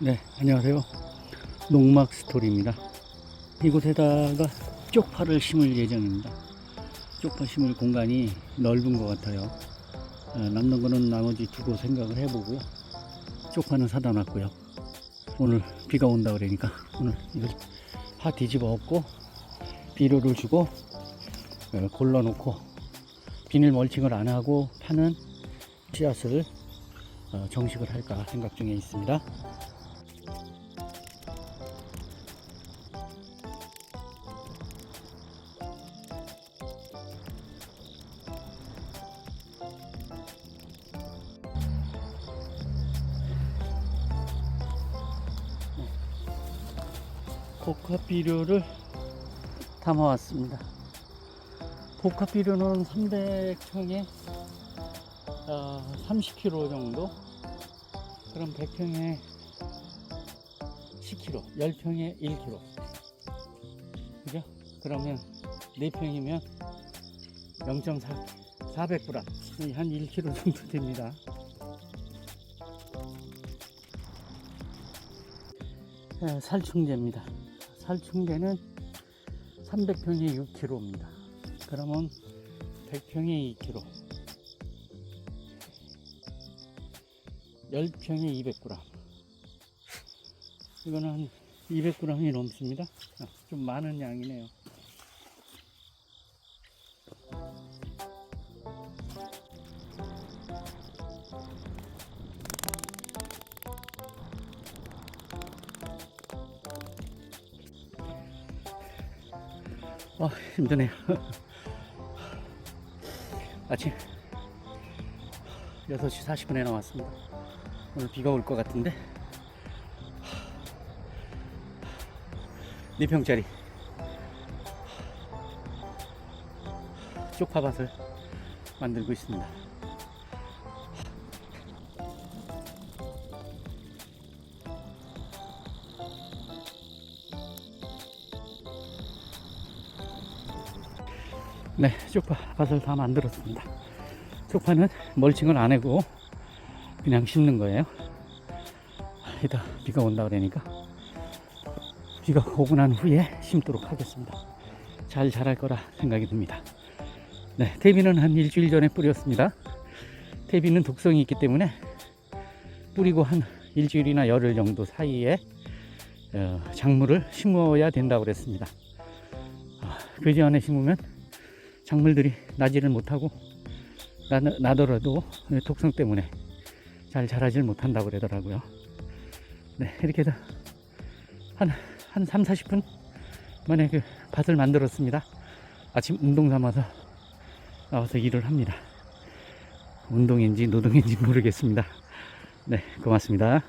네, 안녕하세요. 농막 스토리입니다. 이곳에다가 쪽파를 심을 예정입니다. 쪽파 심을 공간이 넓은 것 같아요. 어, 남는 거는 나머지 두고 생각을 해보고요. 쪽파는 사다 놨고요. 오늘 비가 온다 그러니까 오늘 이걸 파 뒤집어 엎고 비료를 주고 어, 골라놓고 비닐 멀칭을 안 하고 파는 씨앗을 어, 정식을 할까 생각 중에 있습니다. 복합 비료를 담아왔습니다. 복합 비료는 300평에 어, 30kg 정도, 그럼 100평에 10kg, 10평에 1kg. 그죠? 그러면 4평이면 0.4, 400g, 한 1kg 정도 됩니다. 예, 살충제입니다. 살충제는 300평에 6kg입니다. 그러면 100평에 2kg. 10평에 200g. 이거는 한 200g이 넘습니다. 아, 좀 많은 양이네요. 아, 힘드네요. 아침 6시 40분에 나왔습니다. 오늘 비가 올 것 같은데. 4평짜리 쪽파밭을 만들고 있습니다. 네, 쪽파 밭을 다 만들었습니다. 쪽파는 멀칭을 안 하고 그냥 심는 거예요. 이따 비가 온다 그러니까 비가 오고 난 후에 심도록 하겠습니다. 잘 자랄 거라 생각이 듭니다. 네, 태비는 한 일주일 전에 뿌렸습니다. 태비는 독성이 있기 때문에 뿌리고 한 일주일이나 열흘 정도 사이에 어, 작물을 심어야 된다고 그랬습니다. 아, 그 전에 심으면 작물들이 나지를 못하고 나, 나더라도 독성 때문에 잘 자라질 못한다고 그러더라고요. 네, 이렇게 해서 한, 한 3, 40분 만에 그 밭을 만들었습니다. 아침 운동 삼아서 나와서 일을 합니다. 운동인지 노동인지 모르겠습니다. 네, 고맙습니다.